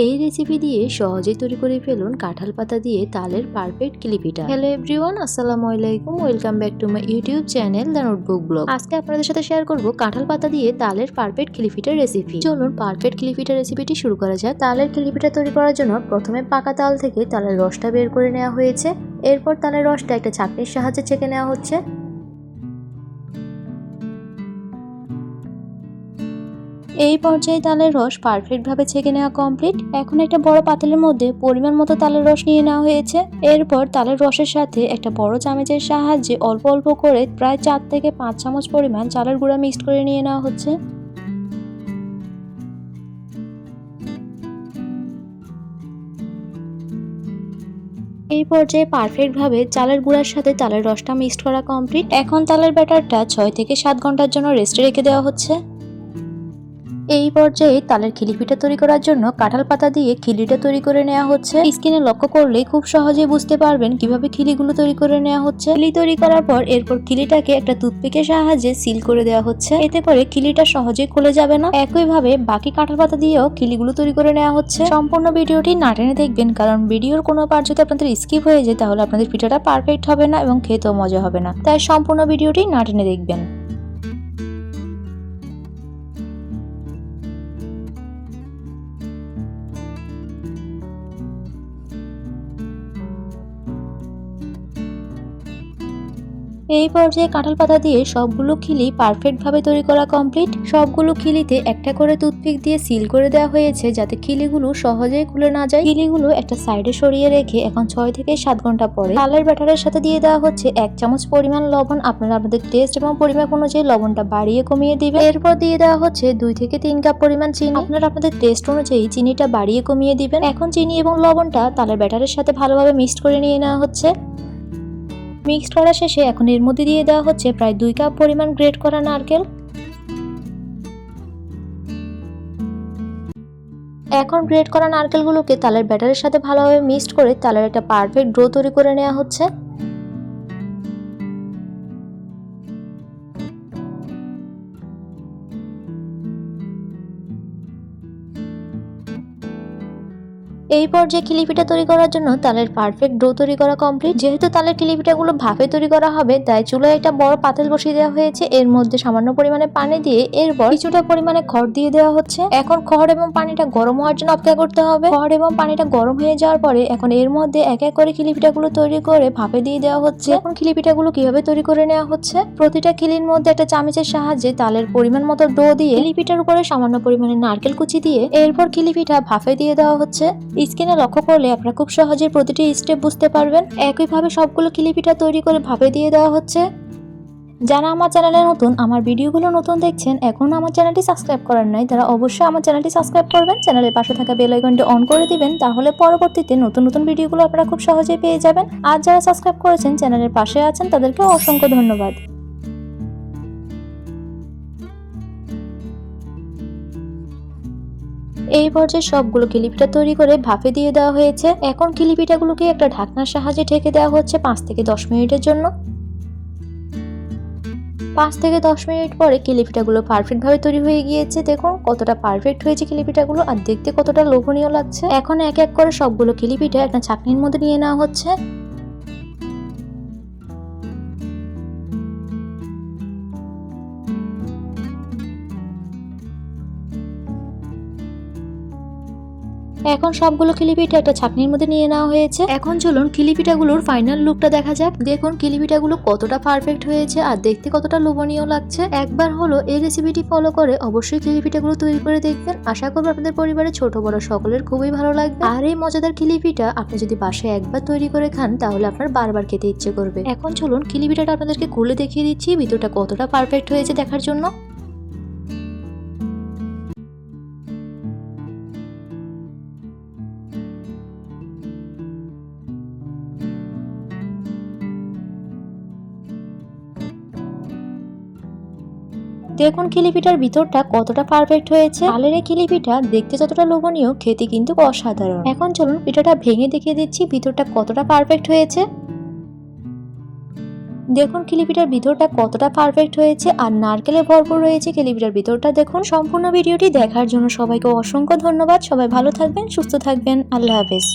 এই রেসিপি দিয়ে সহজেই তৈরি করে ফেলুন কাঁঠাল পাতা দিয়ে তালের পারফেক্ট ক্লিপিটা। হ্যালো এভরিওয়ান আসসালামু আলাইকুম। Welcome back to my YouTube channel the notebook blog আজকে আপনাদের সাথে শেয়ার করব কাঁঠাল পাতা দিয়ে তালের পারফেক্ট ক্লিপিটার রেসিপি চলুন পারফেক্ট ক্লিপিটার রেসিপিটি শুরু করা যাক। তালের ক্লিপিটা তৈরি করার জন্য প্রথমে পাকা তাল থেকে তালের রসটা বের করে নেওয়া হয়েছে। এরপর তালের রসটা একটা ছাঁকনির সাহায্যে ছেঁকে নেওয়া হচ্ছে। এই পর্যায়ে তালের রস পারফেক্টভাবে ছেঁকে নেওয়া কমপ্লিট এখন একটা বড় পাতিলের মধ্যে পরিমাণ মতো তালের রস নিয়ে নেওয়া হয়েছে। এরপর তালের রসের সাথে একটা বড় চামচের সাহায্যে অল্প অল্প করে প্রায় চার থেকে পাঁচ চামচ পরিমাণ চালের গুঁড়া মিক্সড করে নিয়ে নেওয়া হচ্ছে। এই পর্যায়ে পারফেক্টভাবে চালের গুঁড়ার সাথে তালের রসটা মিক্সড করা কমপ্লিট এখন তালের ব্যাটারটা ছয় থেকে সাত ঘণ্টার জন্য রেস্টে রেখে দেওয়া হচ্ছে। এই পর্যায়ে তালের খিলিপিটা তৈরি করার জন্য কাঁঠাল পাতা দিয়ে খিলিটা তৈরি করে নেওয়া হচ্ছে। স্কিনে লক্ষ্য করলে খুব সহজেই বুঝতে পারবেন কীভাবে খিলিগুলো তৈরি করে নেওয়া হচ্ছে। খিলি তৈরি করার পর এরপর খিলিটাকে একটা টুথপিকের সাহায্যে সিল করে দেওয়া হচ্ছে। এতে করে খিলিটা সহজেই খুলে যাবে না। একইভাবে বাকি কাঁঠাল পাতা দিয়েও খিলিগুলো তৈরি করে নেওয়া হচ্ছে। সম্পূর্ণ ভিডিওটি না টেনে দেখবেন, কারণ ভিডিওর কোনো পার্ট যদি আপনাদের স্কিপ হয়ে যায়, তাহলে আপনাদের পিঠাটা পারফেক্ট হবে না এবং খেতেও মজা হবে না। তাই সম্পূর্ণ ভিডিওটি না টেনে দেখবেন। এই পর্যায়ে কাঁঠাল পাতা দিয়ে সবগুলো খিলি পারফেক্টভাবে তৈরি করা কমপ্লিট সবগুলো খিলিতে একটা করে টুথপিক দিয়ে সিল করে দেওয়া হয়েছে যাতে খিলিগুলো সহজেই খুলে না যায়। খিলিগুলো একটা সাইডে সরিয়ে রেখে এখন ছয় থেকে সাত ঘণ্টা পরে তালের ব্যাটারের সাথে দিয়ে দেওয়া হচ্ছে এক চামচ পরিমাণ লবণ। আপনারা আপনাদের টেস্ট এবং পরিমাপ অনুযায়ী লবণটা বাড়িয়ে কমিয়ে দিবেন। এরপর দিয়ে দেওয়া হচ্ছে দুই থেকে তিন কাপ পরিমাণ চিনি। আপনারা আপনাদের টেস্ট অনুযায়ী চিনিটা বাড়িয়ে কমিয়ে দিবেন। এখন চিনি এবং লবণটা তালের ব্যাটারের সাথে ভালোভাবে মিক্সড করে নিয়ে নেওয়া হচ্ছে। মিক্সড করা শেষে এখন এর মধ্যে দিয়ে দেওয়া হচ্ছে প্রায় দুই কাপ পরিমাণ গ্রেট করা নারকেল। এখন গ্রেট করা নারকেলগুলোকে তালের ব্যাটারের সাথে ভালোভাবে মিক্সড করে তালের একটা পারফেক্ট ড্রো তৈরি করে নেওয়া হচ্ছে। এই পর্যায়ে কিলিপিটা তৈরি করার জন্য তালের পারফেক্ট ডো তৈরি করা কমপ্লিট যেহেতু তালের কিলিপিটাগুলো ভাপে তৈরি করা হবে, তাই চুলায় একটা বড় পাতিল বসিয়ে দেওয়া হয়েছে। এর মধ্যে সামান্য পরিমাণে পানি দিয়ে এরপর কিছুটা পরিমাণে খড় দিয়ে দেওয়া হচ্ছে। এখন খড় এবং পানিটা গরম হওয়ার জন্য অপেক্ষা করতে হবে। খড় এবং পানিটা গরম হয়ে যাওয়ার পরে এখন এর মধ্যে এক এক করে কিলিপিটাগুলো তৈরি করে ভাপে দিয়ে দেওয়া হচ্ছে। এখন কিলিপিটাগুলো কীভাবে তৈরি করে নেওয়া হচ্ছে? প্রতিটা কিলির মধ্যে একটা চামচের সাহায্যে তালের পরিমাণ মতো ডো দিয়ে কিলিপিটার উপরে সামান্য পরিমাণে নারকেল কুচি দিয়ে এরপর কিলিপিটা ভাপে দিয়ে দেওয়া হচ্ছে। স্ক্রিনে লক্ষ্য করলে আপনারা খুব সহজে প্রতিটি স্টেপ বুঝতে পারবেন। একইভাবে সবগুলো কিলিপিটা তৈরি করে ভাপে দিয়ে দেওয়া হচ্ছে। যারা আমার চ্যানেলে নতুন, আমার ভিডিওগুলো নতুন দেখছেন, এখন আমার চ্যানেলটি সাবস্ক্রাইব করার নাই, তারা অবশ্যই আমার চ্যানেলটি সাবস্ক্রাইব করবেন, চ্যানেলের পাশে থাকা বেল আইকনটি অন করে দিবেন, তাহলে পরবর্তীতে নতুন নতুন ভিডিওগুলো আপনারা খুব সহজেই পেয়ে যাবেন। আর যারা সাবস্ক্রাইব করেছেন, চ্যানেলের পাশে আছেন, তাদেরকে অসংখ্য ধন্যবাদ। এই পর্যায়ে সবগুলো কিলিপিটা তৈরি করে ভাপে দিয়ে দেওয়া হয়েছে। এখন কিলিপিটাগুলোকে একটা ঢাকনার সাহায্যে ঢেকে দেওয়া হচ্ছে পাঁচ থেকে দশ মিনিটের জন্য। পাঁচ থেকে দশ মিনিট পরে কিলিপিটাগুলো পারফেক্টভাবে তৈরি হয়ে গিয়েছে। দেখুন, কতটা পারফেক্ট হয়েছে কিলিপিটাগুলো আর দেখতে কতটা লোভনীয় লাগছে। এখন এক এক করে সবগুলো কিলিপিটা একটা চাকনির মধ্যে নিয়ে নেওয়া হচ্ছে। এখন সবগুলো কিলিপিটা একটা ছাকনির মধ্যে নিয়ে নেওয়া হয়েছে। এখন চলুন কিলিপিটাগুলোর ফাইনাল লুকটা দেখা যাক। দেখুন কিলিপিটাগুলো কতটা পারফেক্ট হয়েছে আর দেখতে কতটা লোভনীয় লাগছে। একবার হলো এই রেসিপিটি ফলো করে অবশ্যই কিলিপিটাগুলো তৈরি করে দেখবেন। আশা করব আপনাদের পরিবারের ছোট, বড় সকলের খুবই ভালো লাগবে। আর এই মজাদার কিলিপিটা আপনি যদি বাসায় একবার তৈরি করে খান, তাহলে আপনার বারবার খেতে ইচ্ছে করবে। এখন চলুন কিলিপিটাটা আপনাদেরকে খুলে দেখিয়ে দিচ্ছি ভিতরটা কতটা পারফেক্ট হয়েছে দেখার জন্য। দেখুন খিলিপিটার ভিতরটা কতটা পারফেক্ট হয়েছে। আলের এই খিলিপিটা দেখতে যতটা লোভনীয়, খেতে কিন্তু অসাধারণ। এখন চলুন পিঠাটা ভেঙে দেখিয়ে দিচ্ছি, ভিতরটা কতটা পারফেক্ট হয়েছে। দেখুন খিলিপিটার ভিতরটা কতটা পারফেক্ট হয়েছে আর নারকেলে ভরপুর রয়েছে খিলিপিটার ভিতরটা। দেখুন সম্পূর্ণ ভিডিওটি দেখার জন্য সবাইকে অসংখ্য ধন্যবাদ। সবাই ভালো থাকবেন, সুস্থ থাকবেন। আল্লাহ হাফেজ।